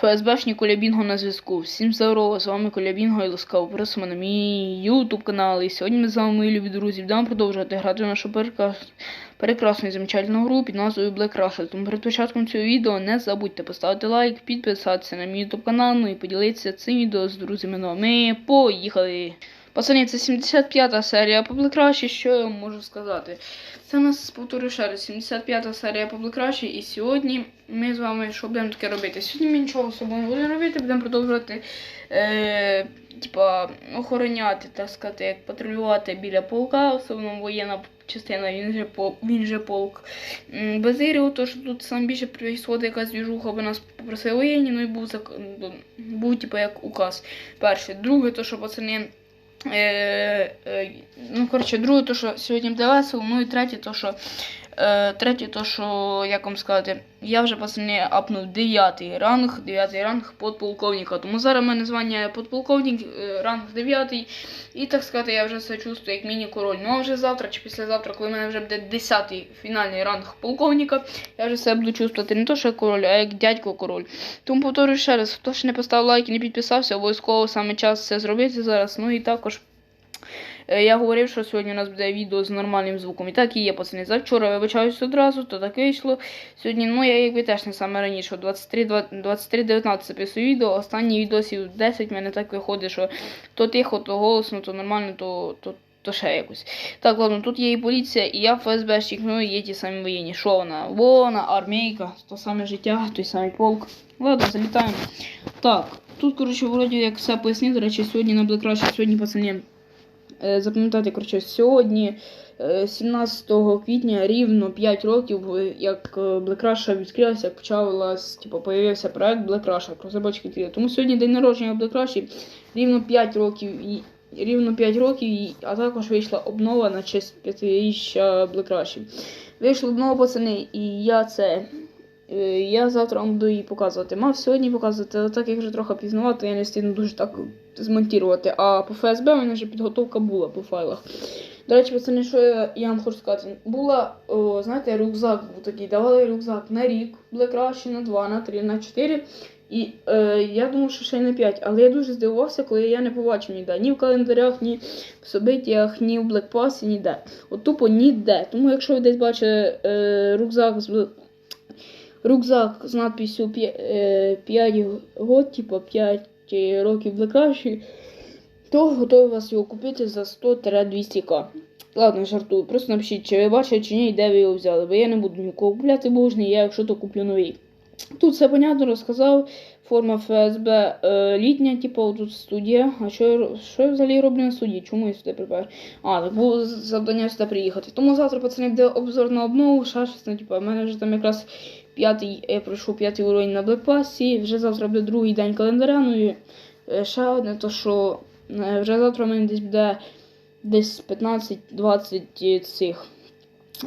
ФСБшні Колябінго на зв'язку. Всім здорово, з вами Колябінго і ласкаво просимо на мій ютуб канал. І сьогодні ми з вами, мої любі друзі, будемо продовжувати грати в нашу прекрасну і замечательну гру під назвою Black Russia. Тому перед початком цього відео не забудьте поставити лайк, підписатися на мій ютуб канал, ну і поділитися цим відео з друзями. Ну а ми поїхали! Пацані, це 75-та серія Rush, що я вам можу сказати? Це у нас, повторю ще раз, 75-та серія Rush, і сьогодні ми з вами що будемо таке робити? Сьогодні ми нічого особливо не будемо робити, будемо продовжувати е, типа, охороняти, так сказати, як патрулювати біля полка, особливо воєнна частина, він же, по, він же полк. Базирів, то що тут сам більше происходить якась двіжуха, бо нас попросили воєнні, ну і був, був типа, як указ. Перше. Друге, то що пацани. Е, е, ну, коротше, друге, то, що сьогодні весело, ну і третє, то, що. Е, третє, то, що, як вам сказати, я вже пацани апнув 9 ранг, 9 ранг подполковника. Тому зараз в мене звання подполковник, е, ранг 9. І так сказати, я вже себе чувствую як міні-король. Ну а вже завтра чи післязавтра, коли в мене вже буде 10 фінальний ранг полковника, я вже себе буду чувствувати не то, що як король, а як дядько король. Тому повторюю ще раз, хто ще не поставив лайк і не підписався, обов'язково саме час це зробити зараз. Ну і також. Е, Я говорив, що сьогодні у нас буде відео з нормальним звуком. І так і є, пацани. Завчора вибачаюсь одразу, то так вийшло. Сьогодні, ну я якби теж не саме раніше, 23-19 записую відео, останні відосів 10 в мене так виходить, що то тихо, то голосно, то нормально, то, то, то ще якось. Так, ладно, тут є і поліція, і я ФСБшник, ну і є ті самі воєнні. Що вона? Вона, армійка, то саме життя, той самий полк. Ладно, залітаємо. Так, тут, коротше, вроді як все пояснив, до речі, сьогодні на Rush, сьогодні, пацани, запам'ятайте, коротше, сьогодні, е, 17 квітня, рівно 5 років, е, як е, Black Russia відкрилася, як почалась, типу, появився проект Black Russia, розробочки тіла. Тому сьогодні день народження Black Russia, рівно 5 років і рівно 5 років, а також вийшла обнова на честь 5-річчя Black Rush. Вийшла обнова, пацани, і я це. Е, Я завтра вам буду її показувати. Мав сьогодні показувати, але так як вже трохи пізнувато, я не встигну дуже так змонтувати. А по ФСБ у мене вже підготовка була по файлах. До речі, пацани, що я, я вам хочу сказати? Була, о, знаєте, рюкзак був такий. Давали рюкзак на рік, Black Rush, на 2, на 3, на 4. І е, я думав, що ще й на 5. Але я дуже здивувався, коли я не побачив ніде. Ні в календарях, ні в собиттях, ні в Pass, ніде. От тупо ніде. Тому якщо ви десь бачите е, рюкзак з рюкзак з надписью 5 год, типа 5 років Black Rush, то готовий вас його купити за 100-200к. Ладно, жартую, просто напишіть, чи ви бачите, чи ні, де ви його взяли. Бо я не буду нікого купляти божний, я якщо то куплю новий. Тут все понятно розказав. Форма ФСБ е, літня, типу, тут студія. А що, що я взагалі роблю на студії? Чому я сюди припер? А, так було завдання сюди приїхати. Тому завтра, пацани, буде обзор на обнову, ще щось, ну, типу, в мене вже там якраз п'ятий, я пройшов п'ятий уровень на Блекпасі, вже завтра буде другий день календаря, ну і е, ще одне, то що е, вже завтра в мене десь буде десь 15-20 цих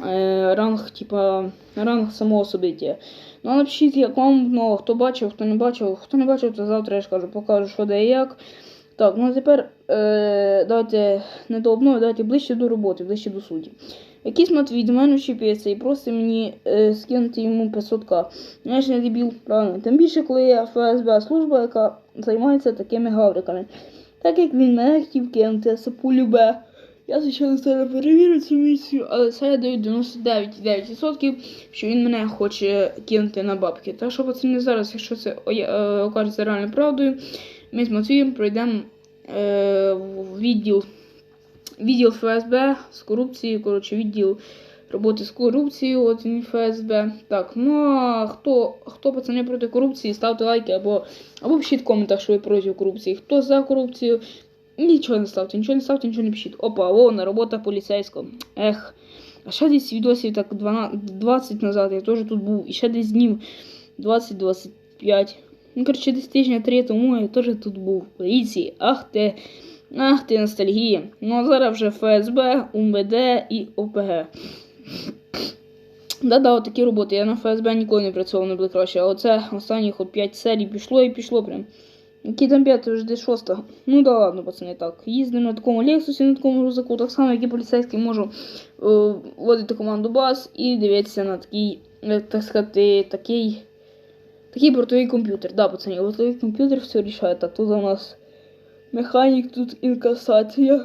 е, ранг, типа, ранг самого собиття. Ну, напишіть, як вам, ну, хто бачив, хто не бачив, хто не бачив, то завтра я ж кажу, покажу, що де і як. Так, ну а тепер е, давайте не до обнови, давайте ближче до роботи, ближче до суті. Якийсь Матвій до мене вчепиться і просить мені е, скинути йому 500к. Я ж не дебіл, правильно. Тим більше, коли є ФСБ служба, яка займається такими гавриками. Так як він мене хотів кинути, сапулю Б. Я, звичайно, зараз перевірю цю місію, але це я даю 99,9%, що він мене хоче кинути на бабки. Так що, пацани, зараз, якщо це е, окажеться реально правдою, ми з Матвієм пройдемо е, в відділ, відділ ФСБ з корупцією, коротше, відділ роботи з корупцією, от він ФСБ. Так, ну а хто, хто пацани проти корупції, ставте лайки або, або пишіть в коментах, що ви проти корупції. Хто за корупцію, нічого не ставте, нічого не ставте, нічого не пишіть. Опа, вона, робота поліцейського. Ех. А ще десь відосів так 12, 20 назад я теж тут був. І ще десь днів 20-25. Ну, коротше, десь тижня три тому я теж тут був. Поліції. Ах ти. Ах ти ностальгія. Ну а зараз вже ФСБ, УМВД і ОПГ. Да-да, отакі роботи. Я на ФСБ ніколи не працював не було краще, а оце останніх от 5 серій пішло і пішло прям. Які там п'яти, вже десь шоста. Ну да ладно, пацани, так. Їздимо на такому Лексусі, на такому рюкзаку, так само, як і поліцейський, можу е, вводити команду баз і дивитися на такий, так сказати, такий Такий бортовий комп'ютер. Да, пацани, бортовий комп'ютер все рішає. Так, тут у нас механік, тут інкасація.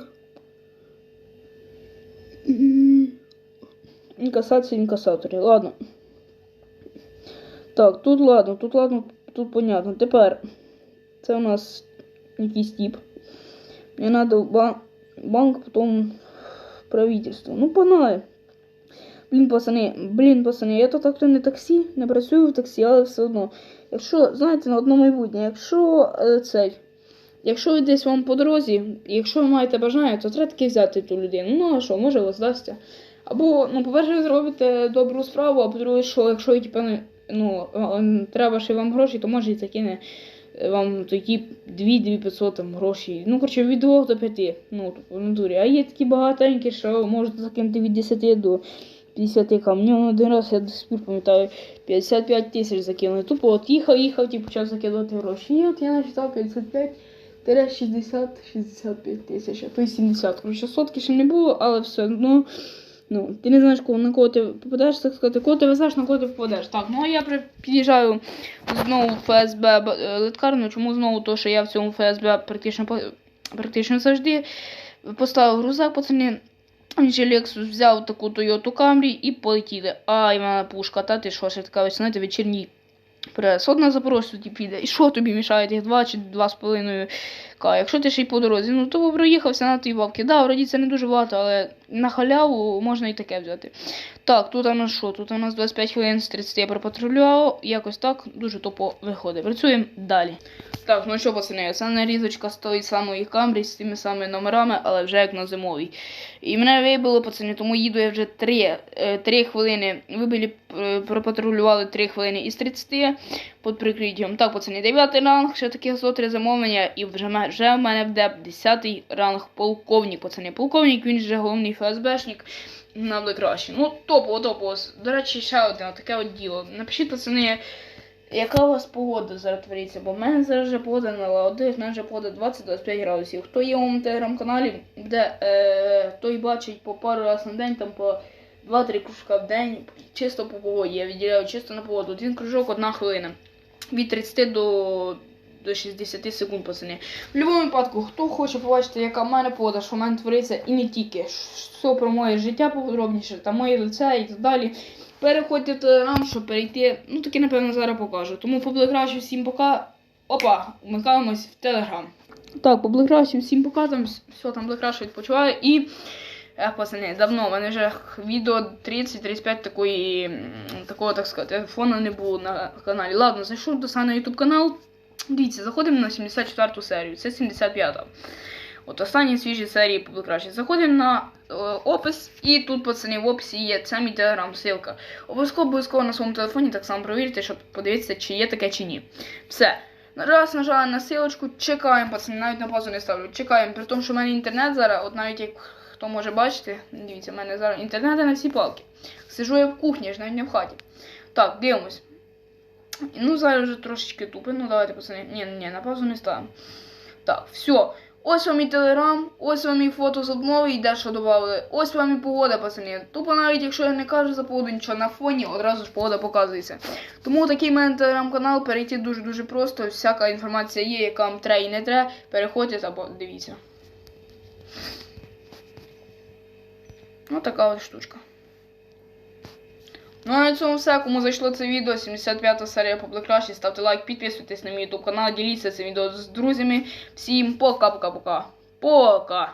Інкасація, інкасаторі. Ладно. Так, тут ладно, тут ладно, тут понятно. Тепер це у нас якийсь тип. Надо в банк, потом в правительство. Ну, погнали. Блін, пацани, блін, пацани, я то так-то не таксі, не працюю в таксі, але все одно. Якщо, знаєте, на одно майбутнє, якщо е, цей. Якщо ви десь вам по дорозі, якщо ви маєте бажання, то треба таки взяти ту людину. Ну, а що, може вас здасться. Або, ну, по-перше, зробите добру справу, а по-друге, що якщо типу, ну, е, треба ще вам гроші, то може і закине е, вам такі 2-2500 там гроші. Ну, коротше, від 2 до 5. Ну, тобто, в натурі. А є такі багатенькі, що можете закинути від 10 до 50 к. Мені один раз, я до сих пір пам'ятаю, 55 тисяч закинули. Тупо от їхав, їхав, ті почав закидувати гроші. І от я начитав 55 60-65 тисяч, а то й 70. Коротше, сотки ще не було, але все одно. Ну, ти не знаєш, на кого ти попадеш, так сказати, кого ти везеш, на кого ти попадеш. Так, ну а я під'їжджаю знову в ФСБ е. Чому знову? То, що я в цьому ФСБ практично, практично завжди поставив грузак, пацани. Він ще Lexus взяв таку Toyota Camry і полетіли. Ай, мене пушка, та ти що, ще така ось, знаєте, вечірній прес. Одна на Запорожцю ті піде. І що тобі мішає тих 2 чи 2,5 к? Якщо ти ще й по дорозі, ну то проїхався на тій бабки. Да, вроді це не дуже багато, але на халяву можна і таке взяти. Так, тут у нас що? Тут у нас 25 хвилин з 30 я пропатрулював. Якось так дуже топо виходить. Працюємо далі. Так, ну що, пацани, це нарізочка з тої самої камрі, з тими самими номерами, але вже як на зимовій. І мене вибило, пацани, тому їду я вже 3, 3 хвилини. Вибили, е, пропатрулювали 3 хвилини із 30 під прикриттям. Так, пацани, 9 ранг, ще таких 103 замовлення, і вже, вже в мене буде 10 ранг полковник, пацани. Полковник, він же головний ФСБшник. Нам краще. Ну, топово, топово. До речі, ще одне таке от діло. Напишіть, пацани, яка у вас погода зараз твориться? Бо в мене зараз вже погода наладилась, в мене вже погода 20-25 градусів. Хто є у моєму телеграм-каналі, де е, той бачить по пару разів на день, там по 2-3 кружка в день, чисто по погоді. Я відділяю чисто на погоду. Один кружок, одна хвилина. Від 30 до, до 60 секунд, пацани. В будь-якому випадку, хто хоче побачити, яка в мене погода, що в мене твориться, і не тільки, все про моє життя подробніше, та моє лице і так далі. Переходьте в телеграм, щоб перейти. Ну таки, напевно, зараз покажу. Тому побликращу всім пока. Опа, вмикаємось в телеграм. Так, побликращу всім пока, там все там бликраще відпочиваю. І. Ех, пацани, давно, в мене вже відео 30-35 такої, такого, так сказати, фону не було на каналі. Ладно, зайшов до на YouTube канал. Дивіться, заходимо на 74 серію, це 75-та. От останні свіжі серії побликраще. Заходимо на е, опис, і тут, пацани, в описі є це мій телеграм, ссылка. Обов'язково обов'язково на своєму телефоні так само провірте, щоб подивитися, чи є таке, чи ні. Все. Раз нажали на ссылочку, чекаємо, пацани, навіть на паузу не ставлю. Чекаємо, при тому, що в мене інтернет зараз, от навіть як хто може бачити, дивіться, в мене зараз інтернет на всі палки. Сижу я в кухні, ж навіть не в хаті. Так, дивимось. Ну, зараз вже трошечки тупо. Ну, давайте, пацани. Ні, ні, на паузу не ставимо. Так, все. Ось вам і телеграм, ось вам і фото з обнови, і де що додали. Ось вам і погода, пацани. Тупо навіть якщо я не кажу за погоду нічого на фоні, одразу ж погода показується. Тому такий в мене телеграм-канал, перейти дуже-дуже просто. Всяка інформація є, яка вам треба і не треба. Переходьте або дивіться. Ну, така от штучка. Ну а на цьому все. Кому зайшло це відео, 75 серія по ставте лайк, підписуйтесь на мій YouTube канал, діліться цим відео з друзями. Всім пока-пока-пока. Пока!